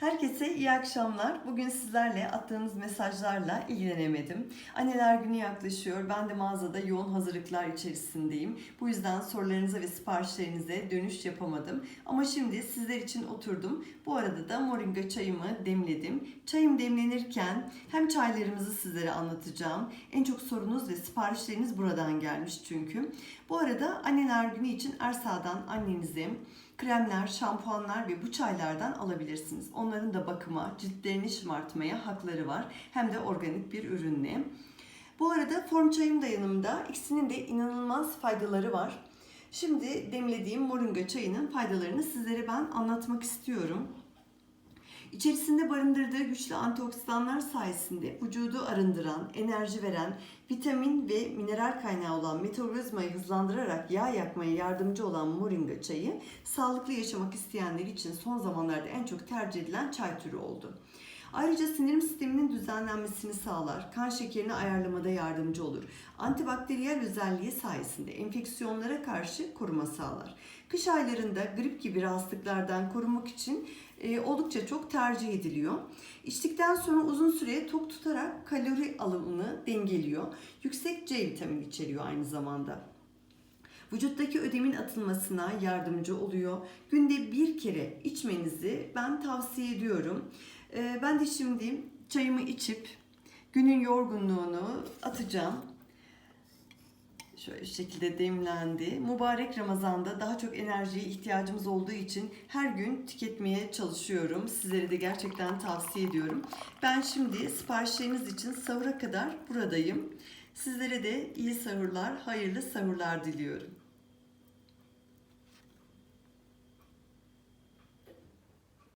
Hi Herkese iyi akşamlar. Bugün sizlerle attığınız mesajlarla ilgilenemedim. Anneler günü yaklaşıyor. Ben de mağazada yoğun hazırlıklar içerisindeyim. Bu yüzden sorularınıza ve siparişlerinize dönüş yapamadım. Ama şimdi sizler için oturdum. Bu arada da moringa çayımı demledim. Çayım demlenirken hem çaylarımızı sizlere anlatacağım. En çok sorunuz ve siparişleriniz buradan gelmiş çünkü. Bu arada anneler günü için Ersa'dan annenize kremler, şampuanlar ve bu çaylardan alabilirsiniz. Onların da bakıma, ciltlerini şımartmaya hakları var. Hem de organik bir ürünle. Bu arada form çayım da yanımda. İkisinin de inanılmaz faydaları var. Şimdi demlediğim moringa çayının faydalarını sizlere ben anlatmak istiyorum. İçerisinde barındırdığı güçlü antioksidanlar sayesinde vücudu arındıran, enerji veren, vitamin ve mineral kaynağı olan metabolizmayı hızlandırarak yağ yakmaya yardımcı olan moringa çayı sağlıklı yaşamak isteyenler için son zamanlarda en çok tercih edilen çay türü oldu. Ayrıca sindirim sisteminin düzenlenmesini sağlar, kan şekerini ayarlamada yardımcı olur. Antibakteriyel özelliği sayesinde enfeksiyonlara karşı koruma sağlar. Kış aylarında grip gibi rahatsızlıklardan korunmak için e, oldukça çok tercih ediliyor. İçtikten sonra uzun süre tok tutarak kalori alımını dengeliyor. Yüksek C vitamini içeriyor aynı zamanda. Vücuttaki ödemin atılmasına yardımcı oluyor. Günde bir kere içmenizi ben tavsiye ediyorum. Ee, Ben de şimdi çayımı içip günün yorgunluğunu atacağım. Şöyle şekilde demlendi. Mübarek Ramazan'da daha çok enerjiye ihtiyacımız olduğu için her gün tüketmeye çalışıyorum. Sizlere de gerçekten tavsiye ediyorum. Ben şimdi siparişleriniz için sahura kadar buradayım. Sizlere de iyi sahurlar, hayırlı sahurlar diliyorum.